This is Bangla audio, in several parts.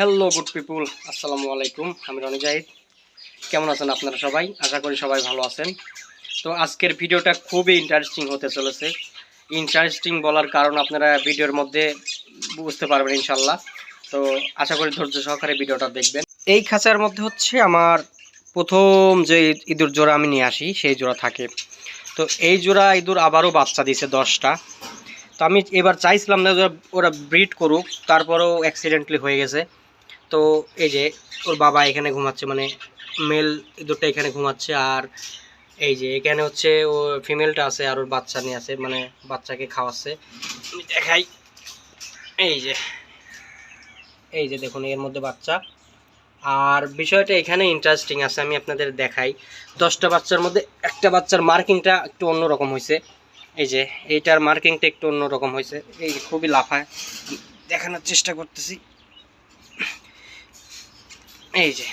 হ্যালো গুড পিপুল আসসালামু আলাইকুম আমি রনি জাহিদ। কেমন আছেন আপনারা সবাই? আশা করি সবাই ভালো আছেন। তো আজকের ভিডিওটা খুবই ইন্টারেস্টিং হতে চলেছে। ইন্টারেস্টিং বলার কারণ আপনারা ভিডিওর মধ্যে বুঝতে পারবেন ইনশাল্লাহ তো আশা করি ধৈর্য সহকারে ভিডিওটা দেখবেন। এই খাঁচার মধ্যে হচ্ছে আমার প্রথম যে ইঁদুর জোড়া আমি নিয়ে আসি, সেই জোড়া থাকে। তো এই জোড়া ইঁদুর আবারও বাচ্চা দিয়েছে দশটা। তো আমি এবার চাইছিলাম না ওরা ব্রিড করুক, তারপরেও অ্যাক্সিডেন্টলি হয়ে গেছে। তো এই যে ওর বাবা এখানে ঘুমাচ্ছে মানে মেল দুটো এখানে ঘুমাচ্ছে আর এই যে এখানে হচ্ছে ও ফিমেলটা আছে আর ওর বাচ্চা নিয়ে আছে মানে বাচ্চাকে খাওয়াচ্ছে। দেখাই। এই যে এই যে দেখুন, এর মধ্যে বাচ্চা। আর বিষয়টা এখানে ইন্টারেস্টিং আছে, আমি আপনাদের দেখাই। দশটা বাচ্চার মধ্যে একটা বাচ্চার মার্কিংটা একটু অন্যরকম হয়েছে। এই যে, এইটার মার্কিংটা একটু অন্যরকম হয়েছে। এই খুবই লাফায়। দেখানোর চেষ্টা করতেছি। এই যে,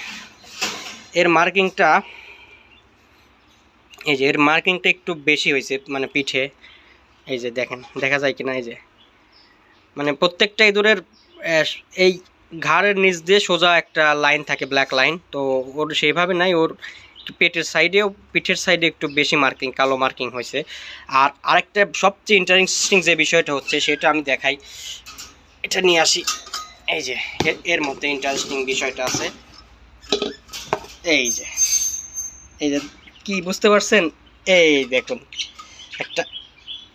এর মার্কিংটা, এই যে, এর মার্কিংটা একটু বেশি হয়েছে মানে পিঠে। এই যে, দেখেন, দেখা যায় কিনা, এই যে। মানে প্রত্যেকটা ইঁদুরের এই ঘাড়ের নিচ দিয়ে সোজা একটা লাইন থাকে ব্ল্যাক লাইন তো ওর সেইভাবে নাই, ওর পেটের সাইডেও, পিঠের সাইডে একটু বেশি মার্কিং, কালো মার্কিং হয়েছে। আর আরেকটা সবচেয়ে ইন্টারেস্টিং যে বিষয়টা হচ্ছে, সেটা আমি দেখাই। এটা নিয়ে আসি। এই যে এর- মধ্যে ইন্টারেস্টিং বিষয়টা আছে। এই যে এই যে, কি বুঝতে পারছেন? এই দেখুন, একটা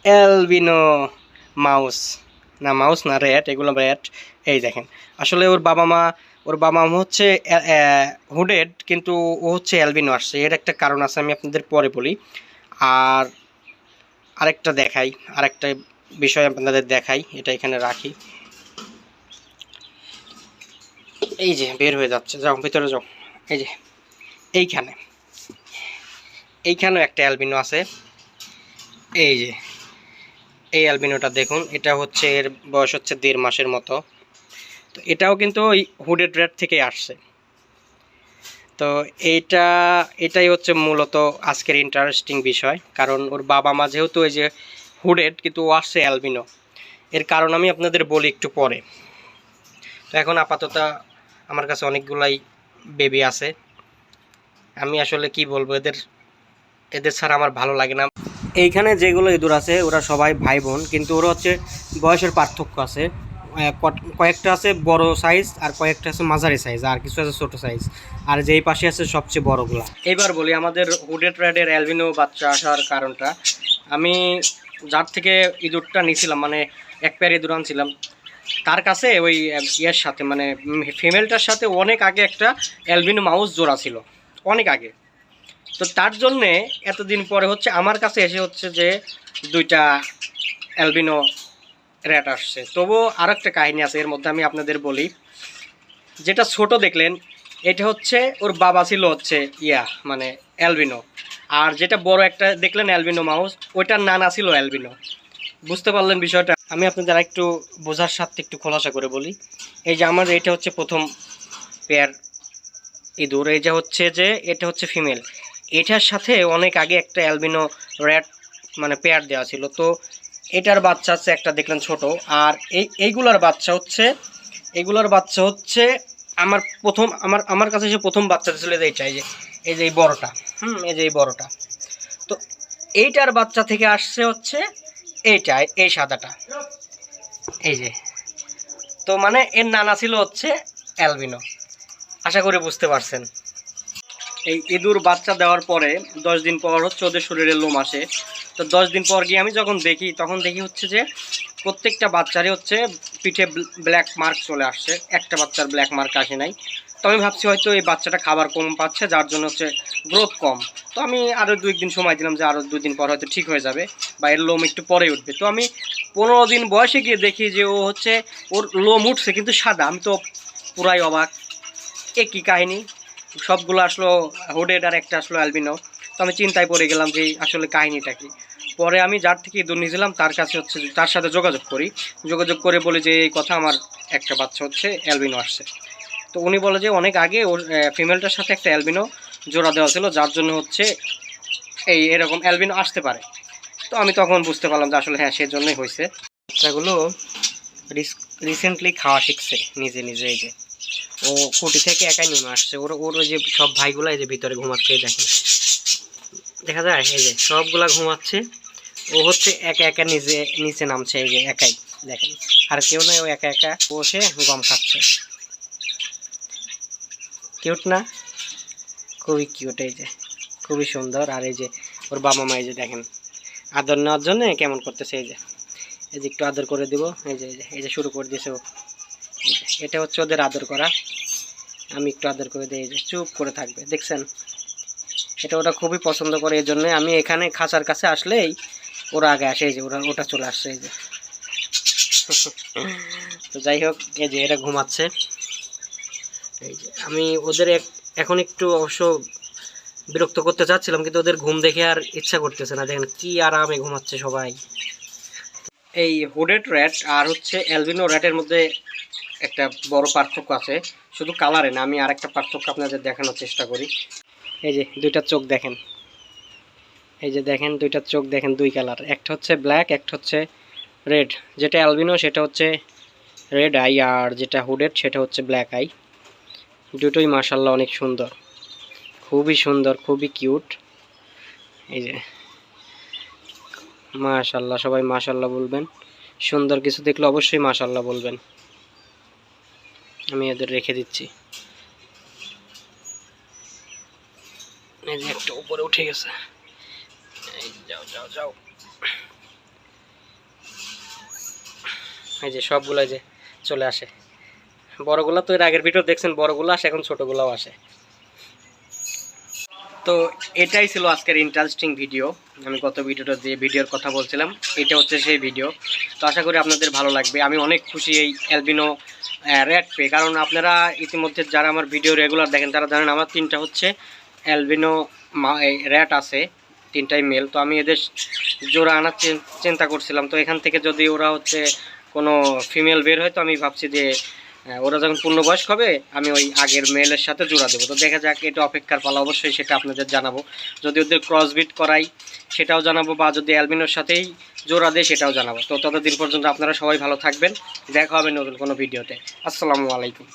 অ্যালবিনো মাউস। না মাউস না র্যাট এগুলো র্যাট এই দেখেন, আসলে ওর বাবা মা, ওর বাবা মা হচ্ছে হুডেড, কিন্তু ও হচ্ছে অ্যালবিনো আসছে। এর একটা কারণ আছে, আমি আপনাদের পরে বলি। আর আরেকটা দেখাই, আরেকটা বিষয় আপনাদের দেখাই, এটা এখানে রাখি। এই যে, বের হয়ে যাচ্ছে। যাও, ভিতরে যাও। এই যে, এইখানে। এইখানেও একটা অ্যালবিনো আছে। এই যে, এই অ্যালবিনোটা দেখুন, এটা হচ্ছে এর বয়স হচ্ছে দেড় মাসের মতো। তো এটাও কিন্তু ওই হুডেড রেড থেকে আসছে। তো এইটা, এটাই হচ্ছে মূলত আজকের ইন্টারেস্টিং বিষয়। কারণ ওর বাবা মা যেহেতু এই যে হুডেড কিন্তু ও আসছে অ্যালবিনো। এর কারণ আমি আপনাদের বলি একটু পরে। তো এখন আপাতত আমার কাছে অনেকগুলাই বেবি আছে। আমি আসলে কি বলব, এদের এদের ছাড়া আমার ভালো লাগে না। এইখানে যেগুলো ইঁদুর আছে, ওরা সবাই ভাই বোন কিন্তু ওরা হচ্ছে বয়সের পার্থক্য আছে। কয়েকটা আছে বড় সাইজ আর কয়েকটা আছে মাঝারি সাইজ আর কিছু আছে ছোট সাইজ আর যেই পাশে আছে সবচেয়ে বড়গুলা। এবার বলি আমাদের হুডেড রেডের অ্যালবিনো বাচ্চা আসার কারণটা। আমি যার থেকে ইঁদুরটা নিয়েছিলাম মানে এক পেয়ার ইঁদুর আনছিলাম তার কাছে ওই ইয়ের সাথে মানে ফিমেলটার সাথে অনেক আগে একটা অ্যালবিনো মাউস জোড়া ছিল। অনেক আগে। তো তার জন্যে এতদিন পরে হচ্ছে আমার কাছে এসে হচ্ছে যে দুইটা অ্যালবিনো র্যাট আসছে। তবুও আর একটা কাহিনী আছে, এর মধ্যে আমি আপনাদের বলি। যেটা ছোট দেখলেন, এটা হচ্ছে ওর বাবা ছিল হচ্ছে ইয়া মানে অ্যালবিনো আর যেটা বড় একটা দেখলেন অ্যালবিনো মাউস ওইটার নানা ছিল অ্যালবিনো বুঝতে পারলেন বিষয়টা। আমি আপনাদের একটু বোঝার সাথে একটু খোলাসা করে বলি। এই যে আমার এটা হচ্ছে প্রথম পেয়ার ইঁদুর। এই যে হচ্ছে যে, এটা হচ্ছে ফিমেল এটার সাথে অনেক আগে একটা অ্যালবিনো র্যাট মানে পেয়ার দেওয়া ছিল। তো এটার বাচ্চা হচ্ছে একটা দেখলেন ছোট। আর এই, এইগুলার বাচ্চা হচ্ছে এগুলার বাচ্চা হচ্ছে আমার প্রথম, আমার আমার কাছে যে প্রথম বাচ্চা ছিল এইটা, এই যে এই যে এই বড়টা, হুম, এই যে এই বড়টা। তো এইটার বাচ্চা থেকে আসছে হচ্ছে এইটা এই সাদাটা। এই যে। তো মানে এর নানা ছিল হচ্ছে অ্যালবিনো। আশা করি বুঝতে পারছেন। এই ইঁদুর বাচ্চা দেওয়ার পরে দশ দিন পর হচ্ছে ওদের শরীরে লোম আসে। তো দশ দিন পর গিয়ে আমি যখন দেখি, তখন দেখি হচ্ছে যে প্রত্যেকটা বাচ্চারই হচ্ছে পিঠে ব্ল্যাক মার্ক চলে আসছে। একটা বাচ্চার ব্ল্যাক মার্ক আসে নাই। তো আমি ভাবছি হয়তো এই বাচ্চাটা খাবার কম পাচ্ছে, যার জন্য হচ্ছে গ্রোথ কম। তো আমি আরও দুই দিন সময় দিলাম যে আরও দুই দিন পর হয়তো ঠিক হয়ে যাবে বা এর লোম একটু পরে উঠবে। তো আমি পনেরো দিন বয়সে গিয়ে দেখি যে ও হচ্ছে, ওর লোম উঠছে কিন্তু সাদা। আমি তো পুরাই অবাক। এ কী কাহিনী। সবগুলো আসলো হুডেড আর একটা আসলো অ্যালবিনো তো আমি চিন্তায় পড়ে গেলাম যে আসলে কাহিনীটা কি। পরে আমি যার থেকে ইঁদুর নিয়েছিলাম তার কাছে হচ্ছে তার সাথে যোগাযোগ করি। যোগাযোগ করে বলি যে, এই কথা আমার একটা বাচ্চা হচ্ছে, অ্যালবিনো আসছে। তো উনি বলে যে, অনেক আগে ওর ফিমেলটার সাথে একটা অ্যালবিনো জোড়া দেওয়া ছিল, যার জন্য হচ্ছে এই এরকম অ্যালবিনো আসতে পারে। তো আমি তখন বুঝতে পারলাম যে, আসলে হ্যাঁ সেজন্যই হয়েছে। বাচ্চাগুলো রিসেন্টলি খাওয়া শিখছে, নিজে নিজে এই যে। ও খুঁটি থেকে একাই নেমে আসছে। ওর ওর যে সব ভাইগুলো এই যে ভিতরে ঘুমাচ্ছে দেখেন। দেখা যায়, এই যে সবগুলা ঘুমাচ্ছে। ও হচ্ছে একা একা নিজে, নিচে নামছে, এই যে একাই। দেখেন, আর কেউ নয় ও একা একা বসে গম খাচ্ছে। কিউট না? খুবই কিউট এই যে। খুবই সুন্দর। আর এই যে, ওর বাবা মা, এই যে দেখেন, আদর নেওয়ার জন্য কেমন করতেছে, এই যে। এই যে একটু আদর করে দিব, এই যে এই যে শুরু করে দিয়েছে ও। এটা হচ্ছে ওদের আদর করা। আমি একটু আদর করে দিই, এই যে, চুপ করে থাকবে, দেখছেন? এটা ওটা খুবই পছন্দ করে, এই জন্য আমি এখানে খাঁচার কাছে আসলেই ওরা আগে আসে, এই যে ওরা, ওটা চলে আসছে, এই যে। তো যাই হোক, এই যে এরা ঘুমাচ্ছে। এই যে, আমি ওদের এখন একটু অবশ্য বিরক্ত করতে চাচ্ছিলাম, কিন্তু ওদের ঘুম দেখে আর ইচ্ছা করতেছে না। দেখেন কি আরামে ঘুমাচ্ছে সবাই। এই হুডেড র্যাট আর হচ্ছে অ্যালবিনো র্যাটের মধ্যে একটা বড় পার্থক্য আছে। শুধু কালারে না, আমি আরেকটা পার্থক্য আপনাদের দেখানোর চেষ্টা করি। এই যে, দুইটা চোখ দেখেন। এই যে দেখেন দুইটা চোখ, দেখেন দুই কালার। একটা হচ্ছে ব্ল্যাক একটা হচ্ছে রেড যেটা অ্যালবিনো সেটা হচ্ছে রেড আই আর যেটা হুডেড সেটা হচ্ছে ব্ল্যাক আই দুটোই মাসাল্লাহ অনেক সুন্দর। খুবই সুন্দর, খুবই কিউট এই যে মাশাল্লাহ সবাই মাশাল্লাহ বলবেন। সুন্দর কিছু দেখলে অবশ্যই মাশাল্লাহ বলবেন। আমি এদের রেখে দিচ্ছি। এই যে একটা উপরে উঠে গেছে। এই যে সবগুলো যে চলে আসে। বড়গুলা তো এর আগের ভিডিও দেখছেন, বড়গুলো আসে, এখন ছোটগুলাও আসে। তো এটাই ছিল আজকের ইন্টারেস্টিং ভিডিও আমি গত ভিডিওটা যে ভিডিওর কথা বলছিলাম, এটা হচ্ছে সেই ভিডিও তো আশা করি আপনাদের ভালো লাগবে। আমি অনেক খুশি এই অ্যালবিনো র্যাট পেয়ে কারণ আপনারা ইতিমধ্যে যারা আমার ভিডিও রেগুলার দেখেন, তারা জানেন আমার তিনটা হচ্ছে অ্যালবিনো র্যাট আছে। তিনটাই মেল তো আমি এদের জোড়া আনার চিন- চিন্তা করছিলাম। তো এখান থেকে যদি ওরা হচ্ছে কোনো ফিমেল বের হয়, তো আমি ভাবছি যে ওরা যখন পূর্ণবয়স্ক হবে, আমি ওই আগের মেলের সাথে জোড়া দেবো। তো দেখা যাক এটা অপেক্ষার পালা, অবশ্যই সেটা আপনাদের জানাব। যদি ওদের ক্রসবিট করাই, সেটাও জানাব, বা যদি অ্যালবিনোর সাথেই জোড়া দেয়, সেটাও জানাব। তো ততদিন পর্যন্ত আপনারা সবাই ভালো থাকবেন। দেখা হবে নতুন কোনো ভিডিওতে। আসসালামু আলাইকুম।